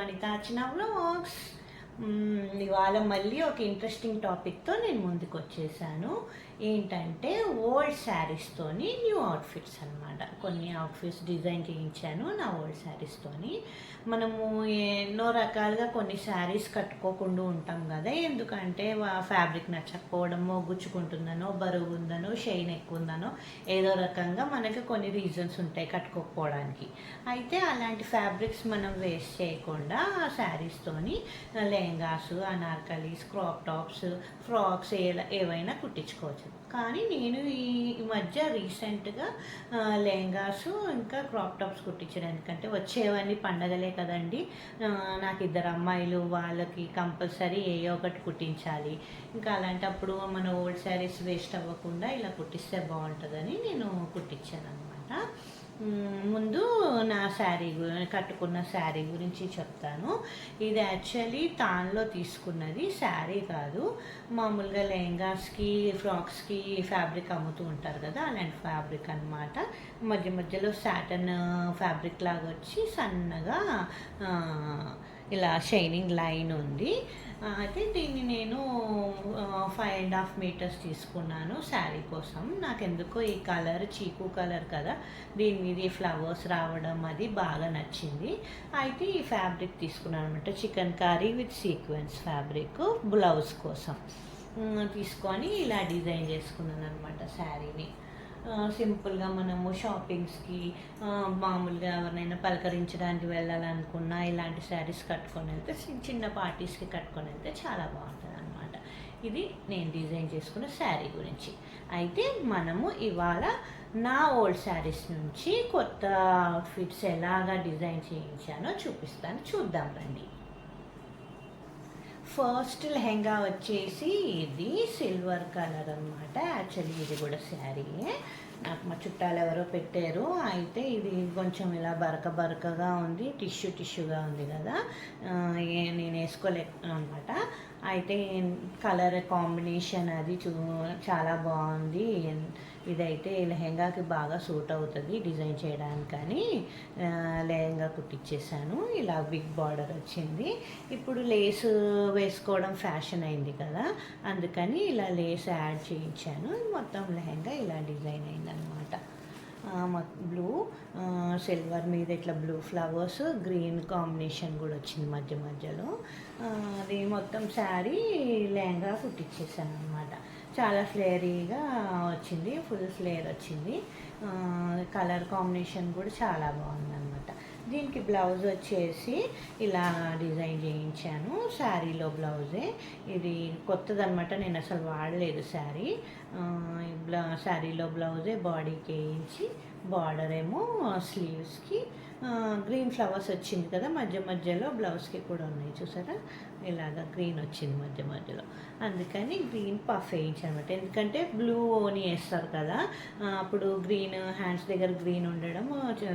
అనిత అర్చన vlogs ఇవాళ మళ్ళీ ఒక ఇంట్రెస్టింగ్ టాపిక్తో నేను ముందుకు వచ్చేసాను ఏంటంటే ఓల్డ్ శారీస్తోని న్యూ అవుట్ఫిట్స్ అనమాట కొన్ని అవుట్ఫిట్స్ డిజైన్ చేయించాను నా ఓల్డ్ శారీస్తోని మనము ఎన్నో రకాలుగా కొన్ని శారీస్ కట్టుకోకుండా ఉంటాం కదా ఎందుకంటే ఫ్యాబ్రిక్ నచ్చకపోవడమో గుచ్చుకుంటుందనో బరువు ఉందనో షైన్ ఎక్కువ ఉందనో ఏదో రకంగా మనకి కొన్ని రీజన్స్ ఉంటాయి కట్టుకోకపోవడానికి. అయితే అలాంటి ఫ్యాబ్రిక్స్ మనం వేస్ట్ చేయకుండా ఆ శారీస్తోని lehengas anarkalis crop tops frocks ఏవైనా కుట్టించుకోవచ్చు. కానీ నేను ఈ మధ్య రీసెంట్గా లెహంగాస్ ఇంకా క్రాప్ టాప్స్ కుట్టించడానికంటే వచ్చేవన్నీ పండగలే కదండి. నాకు ఇద్దరు అమ్మాయిలు వాళ్ళకి కంపల్సరీ ఏ ఒకటి కుట్టించాలి. ఇంకా అలాంటప్పుడు మన ఓల్డ్ శారీస్ వేస్ట్ అవ్వకుండా ఇలా కుట్టిస్తే బాగుంటుందని నేను కుట్టించాను అనమాట ముందు నా శారీ కట్టుకున్న శారీ గురించి చెప్తాను. ఇది యాక్చువల్లీ తాన్లో తీసుకున్నది శారీ కాదు. మామూలుగా లెహంగాస్కి ఫ్రాక్స్కి ఫ్యాబ్రిక్ అమ్ముతూ ఉంటారు కదా అలాంటి ఫ్యాబ్రిక్ అన్నమాట. మధ్య మధ్యలో సాటన్ ఫ్యాబ్రిక్ లాగా వచ్చి సన్నగా ఇలా షైనింగ్ లైన్ ఉంది. అయితే దీన్ని నేను ఫైవ్ అండ్ హాఫ్ మీటర్స్ తీసుకున్నాను శారీ కోసం. నాకు ఎందుకో ఈ కలర్ చీకు కలర్ కదా. దీని మీద ఈ ఫ్లవర్స్ రావడం అది బాగా నచ్చింది. అయితే ఈ ఫ్యాబ్రిక్ తీసుకున్నాను అనమాట chikankari with sequins fabric blouse కోసం. తీసుకొని ఇలా డిజైన్ చేసుకున్నాను అనమాట శారీని. సింపుల్గా మనము షాపింగ్స్కి మామూలుగా ఎవరినైనా పలకరించడానికి వెళ్ళాలనుకున్నా ఇలాంటి శారీస్ కట్టుకొని వెళ్తే చిన్న చిన్న పార్టీస్కి కట్టుకొని వెళ్తే చాలా బాగుంటుంది అనమాట ఇది నేను డిజైన్ చేసుకున్న శారీ గురించి. అయితే మనము ఇవాళ నా ఓల్డ్ శారీస్ నుంచి కొత్త అవుట్ఫిట్స్ ఎలాగా డిజైన్ చేయించానో చూపిస్తాను. చూద్దాం రండి. ఫస్ట్ లెహంగా వచ్చేసి ఇది సిల్వర్ కలర్ అనమాట యాక్చువల్లీ ఇది కూడా శారీయే నాకు మా చుట్టాలు ఎవరో పెట్టారు. అయితే ఇది కొంచెం ఇలా బరక బరకగా ఉంది టిష్యూ టిష్యూగా ఉంది కదా. నేను వేసుకోలేక అనమాట. అయితే కలర్ కాంబినేషన్ అది చూ చాలా బాగుంది. ఇదైతే లెహెంగాకి బాగా సూట్ అవుతుంది డిజైన్ చేయడానికి కానీ లెహెంగా కుట్టించేసాను ఇలా బిగ్ బార్డర్ వచ్చింది. ఇప్పుడు లేస్ వేసుకోవడం ఫ్యాషన్ అయింది కదా అందుకని ఇలా లేస్ యాడ్ చేయించాను. మొత్తం లెహెంగా ఇలా డిజైన్ అయిందనమాట. బ్లూ సిల్వర్ మీద ఇట్లా బ్లూ ఫ్లవర్స్ గ్రీన్ కాంబినేషన్ కూడా వచ్చింది మధ్య మధ్యలో. అది మొత్తం శారీ లెహంగా కుట్టించేసాను అనమాట చాలా ఫ్లేరీగా వచ్చింది ఫుల్ ఫ్లేర్ వచ్చింది. కలర్ కాంబినేషన్ కూడా చాలా బాగుంది అనమాట దీనికి బ్లౌజ్ వచ్చేసి ఇలా డిజైన్ చేయించాను. శారీలో బ్లౌజే. ఇది కొత్తదనమాట నేను అసలు వాడలేదు శారీ. బ్లా శారీలో బ్లౌజే బాడీకి వేయించి బార్డర్ ఏమో స్లీవ్స్కి గ్రీన్ ఫ్లవర్స్ వచ్చింది కదా మధ్య మధ్యలో బ్లౌజ్కి కూడా ఉన్నాయి చూసారా? ఇలాగ గ్రీన్ వచ్చింది మధ్య మధ్యలో. అందుకని గ్రీన్ పఫ్ వేయించనమాట. ఎందుకంటే బ్లూ ఓని వేస్తారు కదా అప్పుడు గ్రీన్ హ్యాండ్స్ దగ్గర గ్రీన్ ఉండడం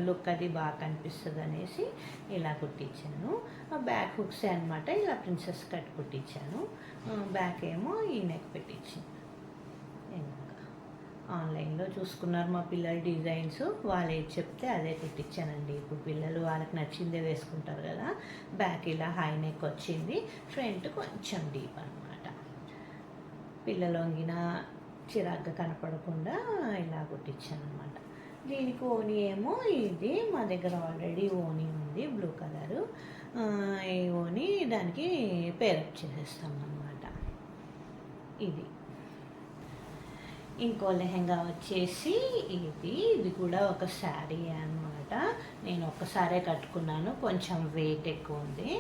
లుక్ అది బాగా కనిపిస్తుంది అనేసి ఇలా కుట్టించాను. బ్యాక్ హుక్స్ అనమాట ఇలా ప్రిన్సెస్ కట్ కుట్టించాను. బ్యాక్ ఏమో ఈ నెక్ పెట్టించింది. ఆన్లైన్లో చూసుకున్నారు మా పిల్లల డిజైన్స్. వాళ్ళు ఏది చెప్తే అదే కుట్టించానండి. ఇప్పుడు పిల్లలు వాళ్ళకి నచ్చిందే వేసుకుంటారు కదా. బ్యాక్ ఇలా హై నెక్ వచ్చింది. ఫ్రంట్ కొంచెం డీప్ అనమాట పిల్లలు వంగిన చిరాగ్గా కనపడకుండా ఇలా కుట్టించాను అనమాట దీనికి ఓని ఏమో ఇది. మా దగ్గర ఆల్రెడీ ఓని ఉంది బ్లూ కలరు. ఈ ఓని దానికి పేరప్ చేసేస్తాం అనమాట ఇది. ఇంకో లెహంగా వచ్చేసి ఇది ఇది కూడా ఒక శారీ అన్నమాట. నేను ఒక్కసారే కట్టుకున్నాను కొంచెం వెయిట్ ఎక్కువ ఉంది.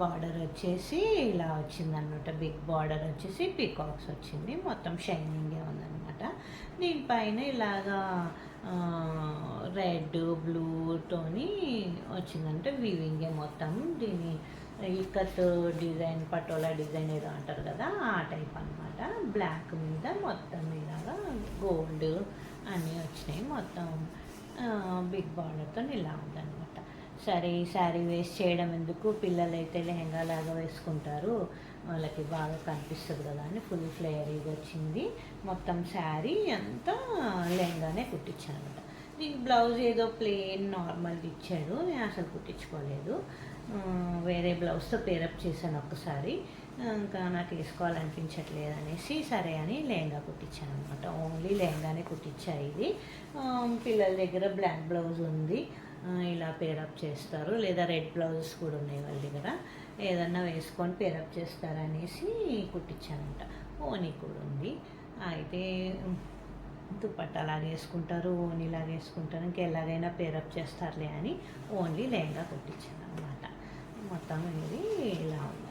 బార్డర్ వచ్చేసి ఇలా వచ్చిందనమాట బిగ్ బార్డర్ వచ్చేసి పీకాక్స్ వచ్చింది. మొత్తం షైనింగే ఉందనమాట దీనిపైన ఇలాగా రెడ్ బ్లూతోని వచ్చిందంటే వీవింగే మొత్తం. దీని ఇక్కత్ డిజైన్ పటోలా డిజైన్ ఏదో అంటారు కదా ఆ టైప్ అనమాట. బ్లాక్ మీద మొత్తం ఇలాగా గోల్డ్ అన్నీ వచ్చినాయి మొత్తం బిగ్ బార్డర్తో ఇలా ఉందన్నమాట. సరే ఈ శారీ వేస్ట్ చేయడం ఎందుకు? పిల్లలైతే లెహంగా లాగా వేసుకుంటారు. వాళ్ళకి బాగా కనిపిస్తుంది కదా అని ఫుల్ ఫ్లేయరీగా వచ్చింది. మొత్తం శారీ అంతా లెహంగానే కుట్టించాను అనమాట దీనికి బ్లౌజ్ ఏదో ప్లెయిన్ నార్మల్ ఇచ్చాడు. నేను అసలు కుట్టించుకోలేదు. వేరే బ్లౌజ్తో పేరప్ చేశాను ఒక్కసారి. ఇంకా నాకు వేసుకోవాలనిపించట్లేదు అనేసి సరే అని లెహంగా కుట్టించాను అనమాట ఓన్లీ లెహంగానే కుట్టించా ఇది. పిల్లల దగ్గర బ్లాక్ బ్లౌజ్ ఉంది. ఇలా పేరప్ చేస్తారు. లేదా రెడ్ బ్లౌజెస్ కూడా ఉన్నాయి వాళ్ళ దగ్గర. ఏదన్నా వేసుకొని పేరప్ చేస్తారనేసి కుట్టించానంట ఓని కూడా ఉంది. అయితే దుప్పట్ట లాగా వేసుకుంటారు ఓనీ లాగా వేసుకుంటారు. ఇంకా ఎలాగైనా పేరప్ చేస్తారులే అని ఓన్లీ లెహంగా కుట్టించాను అనమాట మొత్తం ఇది ఇలా ఉంది.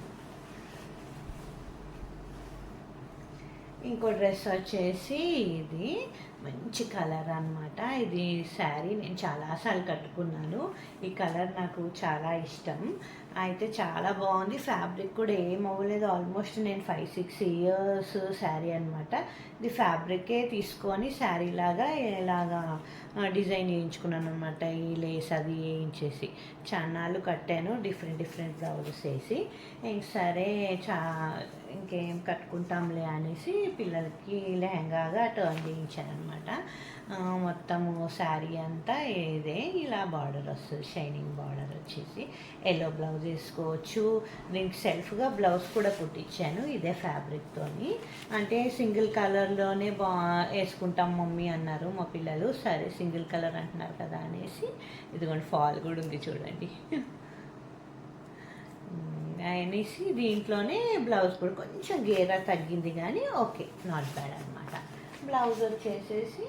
ఇంకో డ్రెస్ వచ్చేసి ఇది. మంచి కలర్ అన్నమాట. ఇది శారీ నేను చాలాసార్లు కట్టుకున్నాను. ఈ కలర్ నాకు చాలా ఇష్టం. అయితే చాలా బాగుంది. ఫ్యాబ్రిక్ కూడా ఏం అవ్వలేదు. ఆల్మోస్ట్ నేను ఫైవ్ సిక్స్ ఇయర్స్ శారీ అనమాట ఇది ఫ్యాబ్రికే తీసుకొని శారీ లాగా ఇలాగా డిజైన్ వేయించుకున్నాను అనమాట ఈ లేస్ అది వేయించేసి చన్నాలు కట్టాను. డిఫరెంట్ డిఫరెంట్ బ్లౌజెస్ వేసి. సరే చా ఇంకేం కట్టుకుంటాంలే అనేసి పిల్లలకి లెహంగాగా టర్న్ చేయించాను అనమాట మొత్తము శారీ అంతా ఇదే. ఇలా బార్డర్ వస్తుంది షైనింగ్ బార్డర్ వచ్చేసి. ఎల్లో బ్లౌజ్ వేసుకోవచ్చు. దీనికి సెల్ఫ్గా బ్లౌజ్ కూడా కుట్టించాను ఇదే ఫ్యాబ్రిక్తోని అంటే సింగిల్ కలర్లోనే బా వేసుకుంటాం మమ్మీ అన్నారు మా పిల్లలు. సరే సింగిల్ కలర్ అంటున్నారు కదా అనేసి. ఇదిగోండి ఫాల్ కూడా ఉంది చూడండి. అనేసి దీంట్లోనే బ్లౌజ్ కూడా కొంచెం గేరా తగ్గింది కానీ ఓకే నాట్ బ్యాడ్ అనమాట బ్లౌజ్ వచ్చేసేసి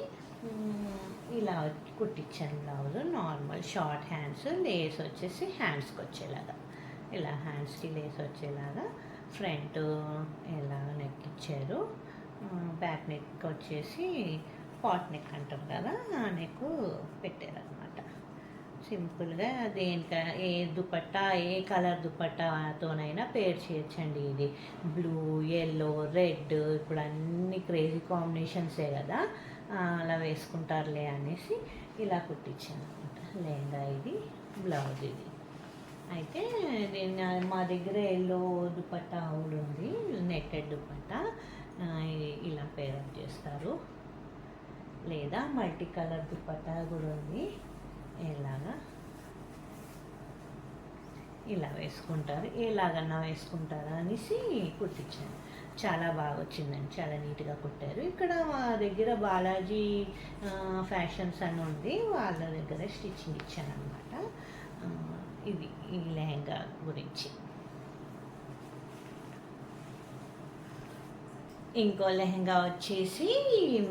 ఇలా కుట్టించాను blouse. Normal short hands lace వచ్చేసి హ్యాండ్స్కి వచ్చేలాగా. ఇలా హ్యాండ్స్కి లేస్ వచ్చేలాగా. ఫ్రంట్ ఇలా నెక్ ఇచ్చారు. బ్యాక్ నెక్ వచ్చేసి పాట్ నెక్ అంటారు కదా ఆ నెక్ పెట్టారు. సింపుల్గా దేనిక ఏ దుపట్టా ఏ కలర్ దుపట్టాతోనైనా పేర్ చేయొచ్చండి ఇది. బ్లూ ఎల్లో రెడ్ ఇప్పుడు అన్ని క్రేజీ కాంబినేషన్సే కదా. అలా వేసుకుంటారులే అనేసి ఇలా కుట్టించాను అనమాట లెహంగా ఇది బ్లౌజ్ ఇది. అయితే దీన్ని మా దగ్గర ఎల్లో దుపట్టా కూడా ఉంది నెట్టెడ్ దుపట్టా. ఇలా పేరప్ చేస్తారు. లేదా మల్టీ కలర్ దుపట్టా కూడా ఉంది ఇలాగా ఇలా వేసుకుంటారు ఎలాగన్నా వేసుకుంటారా అనేసి కుట్టించాను. చాలా బాగా వచ్చిందండి చాలా నీట్గా కుట్టారు. ఇక్కడ మా దగ్గర బాలాజీ ఫ్యాషన్స్ అని ఉంది వాళ్ళ దగ్గర స్టిచ్చింగ్ ఇచ్చాను అనమాట ఇది ఈ లెహంగా గురించి. ఇంకో లెహంగా వచ్చేసి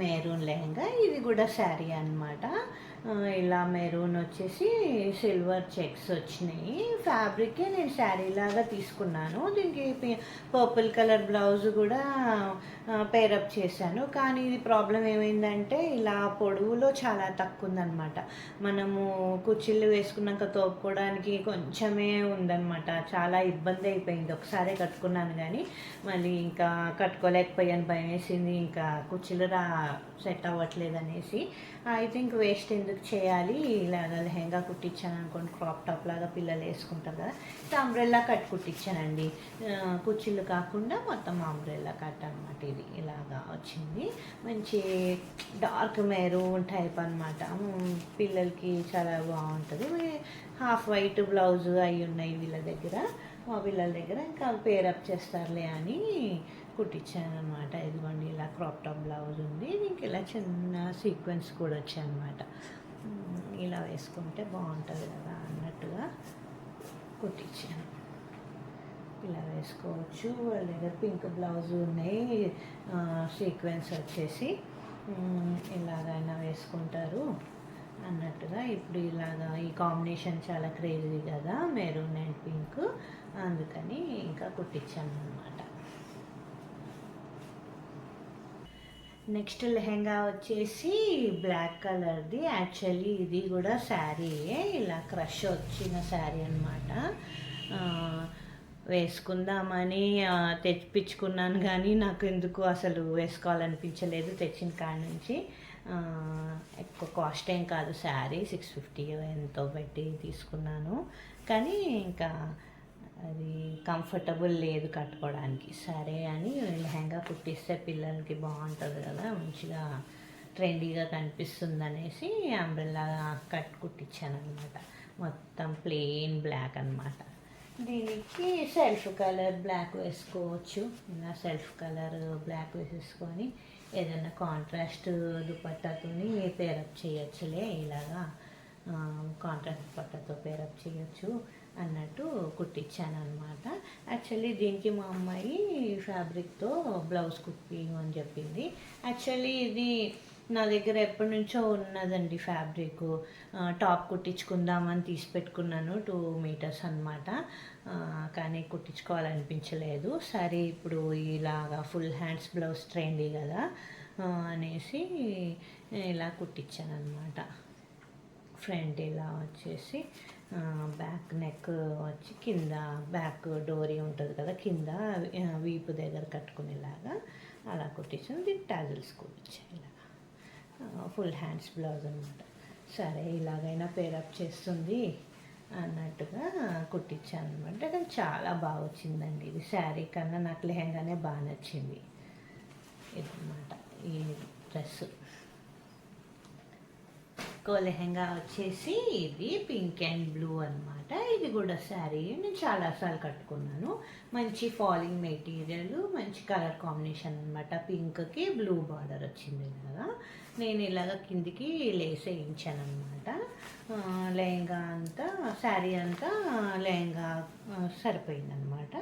మెరూన్ లెహంగా. ఇది కూడా శారీ అనమాట ఇలా మెరూన్ వచ్చేసి సిల్వర్ చెక్స్ వచ్చినాయి. ఫ్యాబ్రికే నేను శారీ లాగా తీసుకున్నాను. దీనికి పర్పుల్ కలర్ బ్లౌజ్ కూడా పేరప్ చేశాను. కానీ ఇది ప్రాబ్లం ఏమైందంటే ఇలా పొడవులో చాలా తక్కువ ఉందన్నమాట మనము కుర్చీలు వేసుకున్నాక తోపుకోవడానికి కొంచెమే ఉందన్నమాట. చాలా ఇబ్బంది అయిపోయింది. ఒకసారే కట్టుకున్నాను కానీ మళ్ళీ ఇంకా కట్టుకోలేకపోయాను. భయం వేసింది ఇంకా కుర్చీలు రా సెట్ అవ్వట్లేదు అనేసి ఐ థింక్ వేస్ట్ ఎందుకు చేయాలి? ఇలాగ లెహంగా కుట్టించాను అనుకోండి క్రాప్ టాప్ లాగా పిల్లలు వేసుకుంటారు కదా ఇట్లా అంబ్రెల్లా కట్ కుట్టించానండి. కుచ్చిళ్ళు కుర్చీలు కాకుండా మొత్తం అంబ్రెల్లా కట్ అనమాట ఇది. ఇలాగా వచ్చింది. మంచి డార్క్ మెరూన్ టైప్ అనమాట పిల్లలకి చాలా బాగుంటుంది. హాఫ్ వైట్ బ్లౌజ్ అవి ఉన్నాయి వీళ్ళ దగ్గర. మా పిల్లల దగ్గర ఇంకా పేరప్ చేస్తారులే అని కుట్టించాను అనమాట ఇదిగోండి ఇలా క్రాప్ టాప్ బ్లౌజ్ ఉంది. దీనికి ఇలా చిన్న సీక్వెన్స్ కూడా వచ్చాయన్నమాట. ఇలా వేసుకుంటే బాగుంటుంది కదా అన్నట్టుగా కుట్టించాను. ఇలా వేసుకోవచ్చు. వాళ్ళ దగ్గర పింక్ బ్లౌజ్ ఉన్నాయి సీక్వెన్స్ వచ్చేసి ఇలాగైనా వేసుకుంటారు అన్నట్టుగా. ఇప్పుడు ఇలాగా ఈ కాంబినేషన్ చాలా క్రేజీ కదా మెరూన్ అండ్ పింక్ అందుకని ఇంకా కుట్టించాను అనమాట నెక్స్ట్ లెహెంగా వచ్చేసి బ్లాక్ కలర్ది. యాక్చువల్లీ ఇది కూడా శారీయే ఇలా క్రష్ వచ్చిన శారీ అనమాట వేసుకుందామని తెప్పించుకున్నాను కానీ నాకు ఎందుకు అసలు వేసుకోవాలనిపించలేదు తెచ్చిన కాడ నుంచి. ఎక్కువ కాస్ట్ ఏం కాదు శారీ. సిక్స్ ఫిఫ్టీ ఎంతో పెట్టి తీసుకున్నాను. కానీ ఇంకా అది కంఫర్టబుల్ లేదు కట్టుకోవడానికి. సరే అని లెహంగా కుట్టిస్తే పిల్లలకి బాగుంటుంది కదా మంచిగా ట్రెండీగా కనిపిస్తుంది అనేసి అంబ్రెల్లా కట్ కుట్టించాను అనమాట మొత్తం ప్లెయిన్ బ్లాక్ అన్నమాట. దీనికి సెల్ఫ్ కలర్ బ్లాక్ వేసుకోవచ్చు. ఇలా సెల్ఫ్ కలర్ బ్లాక్ వేసేసుకొని ఏదైనా కాంట్రాస్ట్ దుపట్టాతోని పేరప్ చేయొచ్చులే. ఇలాగా కాంట్రాస్ట్ దుపట్టాతో పేరప్ చేయొచ్చు. అన్నట్టు కుట్టించాను అనమాట యాక్చువల్లీ దీనికి మా అమ్మాయి ఫ్యాబ్రిక్తో బ్లౌజ్ కుట్టియమని చెప్పింది. యాక్చువల్లీ ఇది నా దగ్గర ఎప్పటి నుంచో ఉన్నదండి ఫ్యాబ్రిక్. టాప్ కుట్టించుకుందామని తీసి పెట్టుకున్నాను టూ మీటర్స్ అనమాట కానీ కుట్టించుకోవాలనిపించలేదు. సరే ఇప్పుడు ఇలాగా ఫుల్ హ్యాండ్స్ బ్లౌజ్ ట్రెండీ కదా అనేసి ఇలా కుట్టించాను అనమాట ఫ్రంట్ ఇలా వచ్చేసి. బ్యాక్ నెక్ వచ్చి కింద బ్యాక్ డోరీ ఉంటుంది కదా కింద వీపు దగ్గర కట్టుకునేలాగా అలా కుట్టించాను. దీనికి టాజిల్స్ కుట్టించాను ఇలా ఫుల్ హ్యాండ్స్ బ్లౌజ్ అనమాట సరే ఇలాగైనా పేరప్ చేస్తుంది అన్నట్టుగా కుట్టించాను అనమాట కానీ చాలా బాగా వచ్చిందండి ఇది. శారీ కన్నా నాకు లెహంగానే బాగా నచ్చింది. ఇదన్నమాట ఈ డ్రెస్సు. ఇంకో లెహంగా వచ్చేసి ఇది పింక్ అండ్ బ్లూ అన్నమాట. ఇది కూడా శారీ. నేను చాలాసార్లు కట్టుకున్నాను. మంచి ఫాలింగ్ మెటీరియల్ మంచి కలర్ కాంబినేషన్ అనమాట పింక్కి బ్లూ బార్డర్ వచ్చింది కదా. నేను ఇలాగ కిందికి లేస్ వేయించాను అనమాట లెహంగా అంతా శారీ అంతా లెహంగా సరిపోయిందనమాట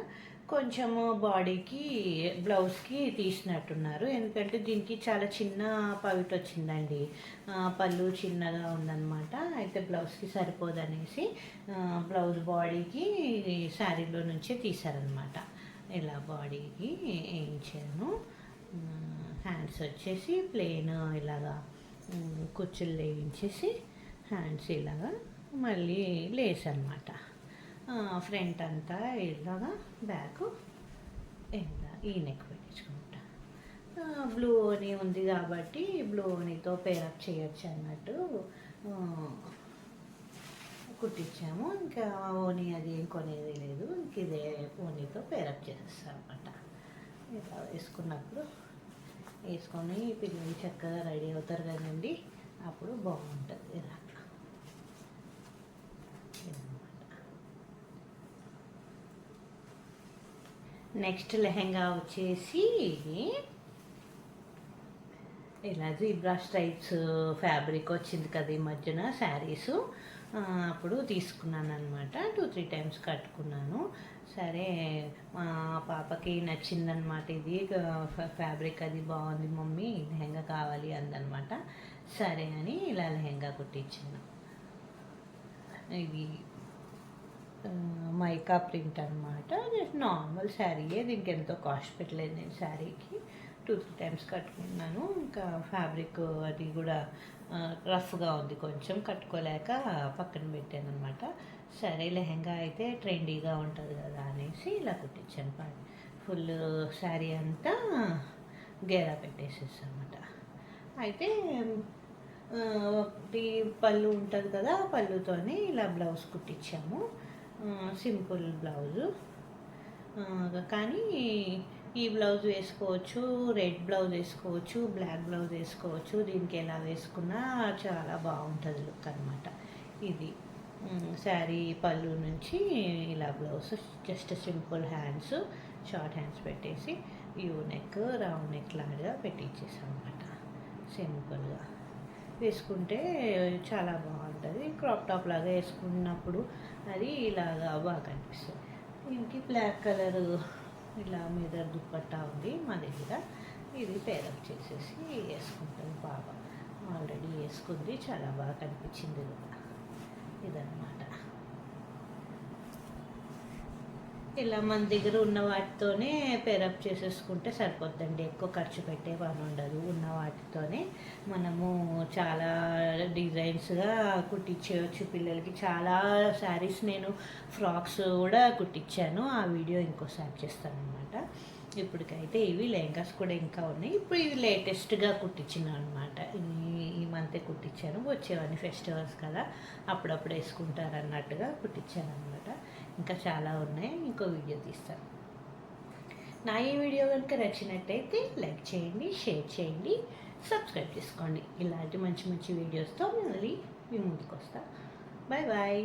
కొంచెము బాడీకి బ్లౌజ్కి తీసినట్టున్నారు. ఎందుకంటే దీనికి చాలా చిన్న పవిట్ వచ్చిందండి. పళ్ళు చిన్నగా ఉందన్నమాట. అయితే బ్లౌజ్కి సరిపోదనేసి బ్లౌజ్ బాడీకి శారీలో నుంచే తీసారనమాట ఇలా బాడీకి వేయించాను హ్యాండ్స్ వచ్చేసి ప్లెయిన్ ఇలాగా కుర్చీలు వేయించేసి హ్యాండ్స్ ఇలాగా మళ్ళీ లేస్ అనమాట ఫ్రంట్ అంతా ఇలాగా బ్యాక్ ఇలా ఈ నెక్ పెట్టించుకుంటా. బ్లూ అని ఉంది కాబట్టి బ్లూ ఓనీతో పేరప్ చేయొచ్చు అన్నట్టు కుట్టించాము. ఇంకా ఓనీ అది ఏం కొనేది లేదు. ఇంక ఇదే ఓనీతో పేరప్ చేస్తాం అనమాట ఇలా వేసుకున్నప్పుడు వేసుకొని పిల్లలు చక్కగా రెడీ అవుతారు కదండి. అప్పుడు బాగుంటుంది ఇలా ఇదన్నమాట. నెక్స్ట్ లెహంగా వచ్చేసి ఇలా జీబ్రా స్ట్రైప్స్ ఫ్యాబ్రిక్ వచ్చింది కదా ఈ మధ్యన శారీస్. అప్పుడు తీసుకున్నాను అనమాట టూ త్రీ టైమ్స్ కట్టుకున్నాను. సరే మా పాపకి నచ్చిందనమాట ఇది. ఫ్యాబ్రిక్ అది బాగుంది మమ్మీ లెహంగా కావాలి అందనమాట సరే అని ఇలా లెహంగా కుట్టించాను. ఇది మైకా ప్రింట్ అనమాట జస్ట్ నార్మల్ శారీయే దీనికి ఎంతో కాస్ట్ పెట్టలేదు నేను శారీకి. టూ త్రీ టైమ్స్ కట్టుకున్నాను. ఇంకా ఫ్యాబ్రిక్ అది కూడా రఫ్గా ఉంది కొంచెం. కట్టుకోలేక పక్కన పెట్టాను అనమాట సరే లెహంగా అయితే ట్రెండీగా ఉంటుంది కదా అనేసి ఇలా కుట్టించాను. పా ఫుల్ శారీ అంతా గేరా పెట్టేసేసి అనమాట అయితే ఒకటి పళ్ళు ఉంటుంది కదా పళ్ళుతోని పళ్ళుతోనే ఇలా బ్లౌజ్ కుట్టించాము. Simple blouse. కానీ ఈ బ్లౌజ్ వేసుకోవచ్చు రెడ్ బ్లౌజ్ వేసుకోవచ్చు బ్లాక్ బ్లౌజ్ వేసుకోవచ్చు. దీనికి ఎలా వేసుకున్నా చాలా బాగుంటుంది లుక్ అనమాట ఇది. శారీ పళ్ళు నుంచి ఇలా blouse just simple hands short hands పెట్టేసి యూ నెక్ రౌండ్ నెక్ లాగా పెట్టించేసాం అనమాట సింపుల్గా. వేసుకుంటే చాలా బాగుంటుంది. క్రాప్ టాప్ లాగా వేసుకున్నప్పుడు అది ఇలాగా బాగా కనిపిస్తుంది. దీనికి బ్లాక్ కలర్ ఇలా మీద దుప్పట్టా ఉంది. మా దగ్గర ఇది పేరప్ చేసేసి వేసుకుంటుంది బాగా. ఆల్రెడీ వేసుకుంది. చాలా బాగా కనిపించింది కూడా. ఇదన్నమాట. ఇలా మన దగ్గర ఉన్న వాటితోనే పేరప్ చేసేసుకుంటే సరిపోద్దండి. ఎక్కువ ఖర్చు పెట్టే పని ఉండదు. ఉన్న వాటితోనే మనము చాలా డిజైన్స్గా కుట్టించేయచ్చు. పిల్లలకి చాలా శారీస్ నేను ఫ్రాక్స్ కూడా కుట్టించాను. ఆ వీడియో ఇంకోసారి చేస్తాను అనమాట ఇప్పటికైతే ఇవి లెహంగాస్ కూడా ఇంకా ఉన్నాయి. ఇప్పుడు ఇది లేటెస్ట్గా కుట్టించిన అనమాట ఈ ఈ మంతే కుట్టించాను. వచ్చేవన్నీ ఫెస్టివల్స్ కదా. అప్పుడప్పుడు వేసుకుంటారు అన్నట్టుగా కుట్టించాను అనమాట ఇంకా చాలా ఉన్నాయి. ఇంకో వీడియో తీస్తాను నా ఈ వీడియో కనుక నచ్చినట్టయితే లైక్ చేయండి షేర్ చేయండి సబ్స్క్రైబ్ చేసుకోండి. ఇలాంటి మంచి మంచి వీడియోస్తో మళ్ళీ మీ ముందుకు వస్తాను బాయ్ బాయ్